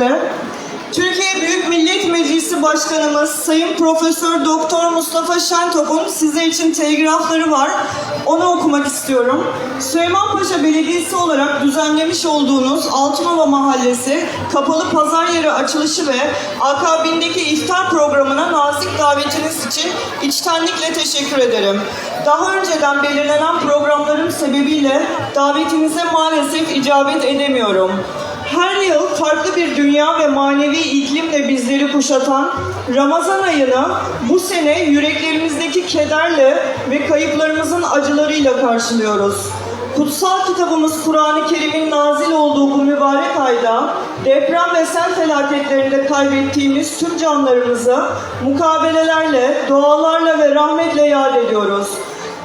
önce Türkiye Büyük Millet Meclisi Başkanımız Sayın Profesör Doktor Mustafa Şentop'un sizler için telgrafları var. Onu okumak istiyorum. Süleymanpaşa Belediyesi olarak düzenlemiş olduğunuz Altınova Mahallesi kapalı pazar yeri açılışı ve akabindeki iftar programına nazik davetiniz için içtenlikle teşekkür ederim. Daha önceden belirlenen programlarım sebebiyle davetinize maalesef icabet edemiyorum. Her yıl farklı bir dünya ve manevi iklimle bizleri kuşatan Ramazan ayını bu sene yüreklerimizdeki kederle ve kayıplarımızın acılarıyla karşılıyoruz. Kutsal kitabımız Kur'an-ı Kerim'in nazil olduğu bu mübarek ayda deprem ve sel felaketlerinde kaybettiğimiz tüm canlarımızı mukabelelerle, dualarla ve rahmetle yad ediyoruz.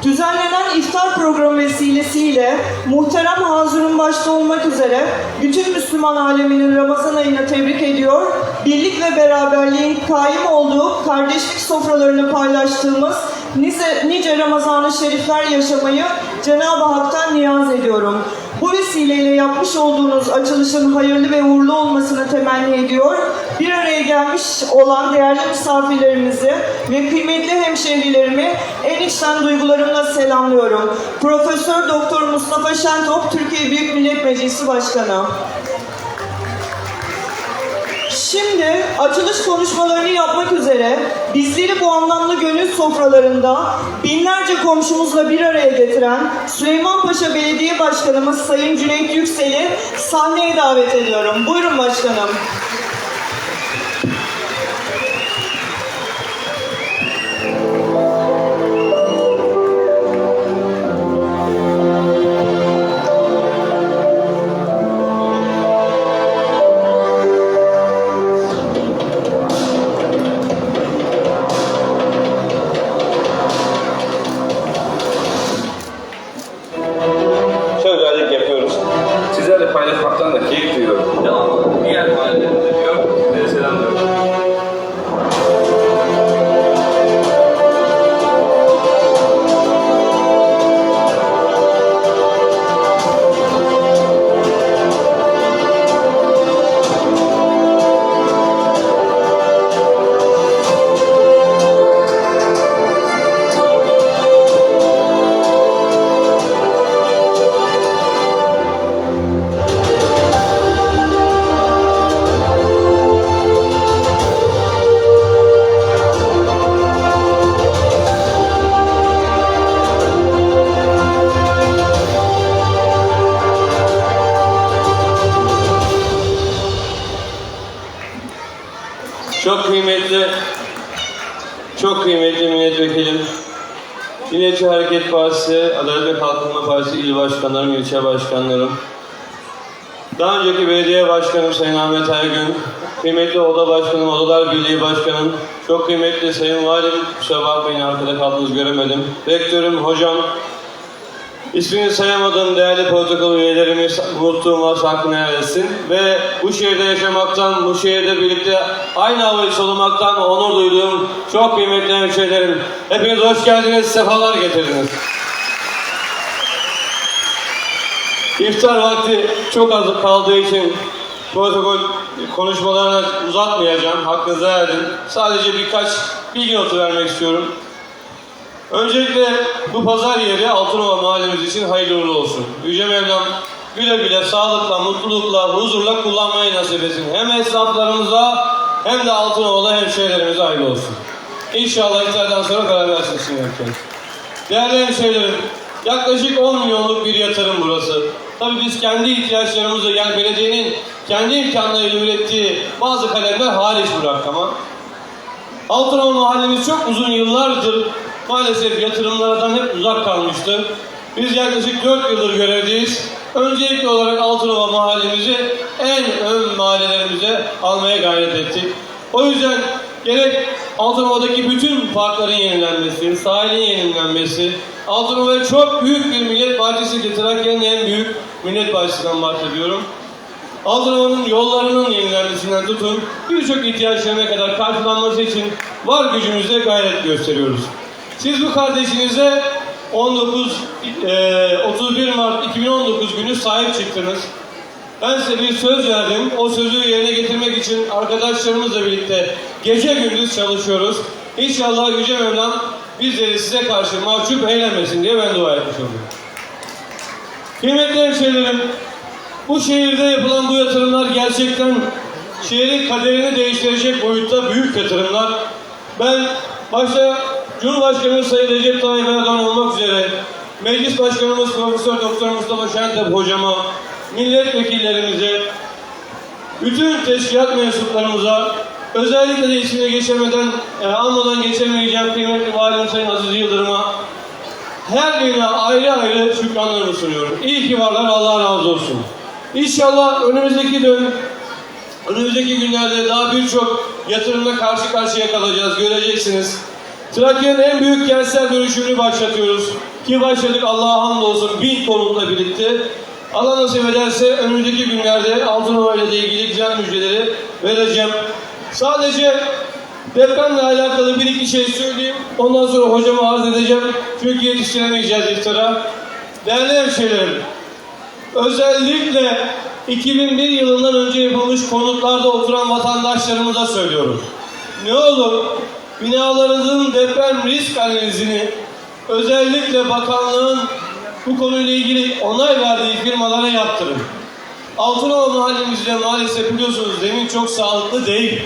Düzenlenen iftar programı vesilesiyle muhterem Hazır'ın başta olmak üzere bütün Müslüman aleminin Ramazan ayını tebrik ediyor. Birlik ve beraberliğin kaim olduğu kardeşlik sofralarını paylaştığımız nice, nice Ramazan-ı Şerifler yaşamayı Cenab-ı Hak'tan niyaz ediyorum. Bu vesileyle yapmış olduğunuz açılışın hayırlı ve uğurlu olmasını temenni ediyor. Bir araya gelmiş olan değerli misafirlerimizi ve kıymetli hemşehrilerimi en içten duygularımla selamlıyorum. Profesör Doktor Mustafa Şentop, Türkiye Büyük Millet Meclisi Başkanı. Şimdi açılış konuşmalarını yapmak üzere bizleri bu anlamlı gönül sofralarında binlerce komşumuzla bir araya getiren Süleymanpaşa Belediye Başkanımız Sayın Cüneyt Yüksel'i sahneye davet ediyorum. Buyurun başkanım. Çok kıymetli milletvekilim, Milliyetçi Hareket Partisi, Adalet ve Kalkınma Partisi il başkanlarım, ilçe başkanlarım, daha önceki belediye başkanım Sayın Ahmet Ergün, kıymetli oda başkanım, Odalar Birliği başkanım, çok kıymetli Sayın Valim, kusura bakmayın arkada kaldınız göremedim, rektörüm, hocam, İsmini sayamadığım değerli protokol üyelerimiz unuttuğumuz hakkını helal Ve bu şehirde yaşamaktan, bu şehirde birlikte aynı havayı solumaktan onur duyduğum çok kıymetli hemşehrilerim. Hepiniz hoş geldiniz, sefalar getirdiniz. İftar vakti çok az kaldığı için protokol konuşmalarını uzatmayacağım. Hakkınızı verdim. Sadece birkaç bilgi notu vermek istiyorum. Öncelikle bu pazar yeri Altınova mahallemiz için hayırlı uğurlu olsun. Yüce Mevlam güle güle, sağlıkla, mutlulukla, huzurla kullanmayı nasip etsin. Hem esnaflarımıza hem de Altınova'lı hemşehrilerimize hayırlı olsun. İnşallah iftardan sonra karar versin Sinirken. Değerli hemşehrilerim, yaklaşık 10 milyonluk bir yatırım burası. Tabii biz kendi ihtiyaçlarımızı yani belediyenin kendi imkanlarıyla ürettiği bazı kalemler hariç bırak ama Altınova mahallemiz çok uzun yıllardır maalesef yatırımlardan hep uzak kalmıştı. Biz yaklaşık 4 yıldır görevdeyiz. Öncelikli olarak Altınova mahallemizi en ön mahallelerimize almaya gayret ettik. O yüzden gerek Altınova'daki bütün parkların yenilenmesi, sahilin yenilenmesi, Altınova'ya çok büyük bir millet bahçesi Trakya'nın en büyük millet bahçesinden bahsediyorum. Altınova'nın yollarının yenilenmesinden tutun birçok ihtiyaçlarına kadar karşılanması için var gücümüzle gayret gösteriyoruz. Siz bu kardeşinize 19 e, 31 Mart 2019 günü sahip çıktınız. Ben size bir söz verdim. O sözü yerine getirmek için arkadaşlarımızla birlikte gece gündüz çalışıyoruz. İnşallah Yüce Mevlam bizleri size karşı mahcup eylemesin diye ben dua etmiş oluyorum. Kıymetli hemşehrilerim, bu şehirde yapılan bu yatırımlar gerçekten şehrin kaderini değiştirecek boyutta büyük yatırımlar. Ben başta Cumhurbaşkanımız Sayın Recep Tayyip Erdoğan olmak üzere Meclis Başkanımız Profesör Doktor Mustafa Şentep hocama, milletvekillerimize, bütün teşkilat mensuplarımıza, özellikle de ismine geçemeden, e, anmadan geçemeyeceğim kıymetli Valim Sayın Aziz Yıldırım'a, her birine ayrı ayrı şükranlarımı sunuyorum. İyi ki varlar, Allah razı olsun. İnşallah önümüzdeki dön, önümüzdeki günlerde daha birçok yatırımla karşı karşıya kalacağız, göreceksiniz. Trakya'nın en büyük kentsel dönüşümünü başlatıyoruz. Ki başladık Allah'a hamdolsun bin konutla birlikte. Allah nasip ederse önümüzdeki günlerde Altınova ile ilgili güzel müjdeleri vereceğim. Sadece depremle alakalı bir iki şey söyleyeyim. Ondan sonra hocama arz edeceğim. Çünkü yetiştiremeyeceğiz iftara. Değerli hemşehrilerim, özellikle 2001 yılından önce yapılmış konutlarda oturan vatandaşlarımıza söylüyorum. Ne olur binalarınızın deprem risk analizini özellikle bakanlığın bu konuyla ilgili onay verdiği firmalara yaptırın. Altınova mahallemizde maalesef biliyorsunuz zemin çok sağlıklı değil.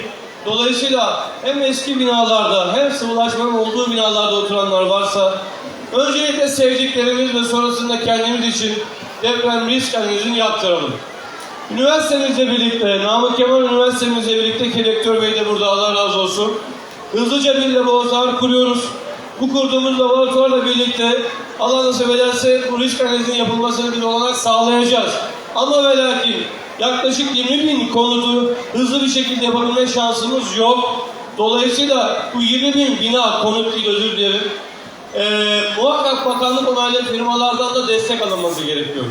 Dolayısıyla hem eski binalarda hem sıvılaşmanın olduğu binalarda oturanlar varsa öncelikle sevdiklerimiz ve sonrasında kendimiz için deprem risk analizini yaptıralım. Üniversitemizle birlikte, Namık Kemal Üniversitemizle birlikte ki rektör bey de burada Allah razı olsun. Hızlıca bir laboratuvar kuruyoruz. Bu kurduğumuz laboratuvarla birlikte Allah nasip ederse bu risk analizinin yapılmasını bir olanak sağlayacağız. Ama ve lakin yaklaşık 20 bin konutu hızlı bir şekilde yapabilme şansımız yok. Dolayısıyla bu 20 bin bina konut değil özür dilerim. Ee, muhakkak bakanlık onaylı firmalardan da destek alınması gerekiyor.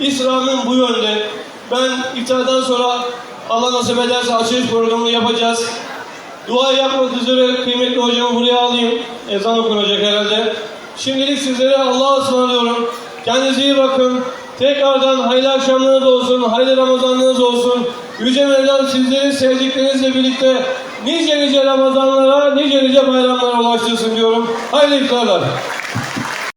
İslam'ın bu yönde. Ben iftardan sonra Allah nasip ederse açılış programını yapacağız. Dua yapmak üzere kıymetli hocamı buraya alayım. Ezan okunacak herhalde. Şimdilik sizlere Allah'a ısmarlıyorum. Kendinize iyi bakın. Tekrardan hayırlı akşamlarınız olsun, hayırlı Ramazanlarınız olsun. Yüce Mevlam sizleri sevdiklerinizle birlikte nice nice Ramazanlara, nice nice bayramlara ulaştırsın diyorum. Hayırlı iftarlar.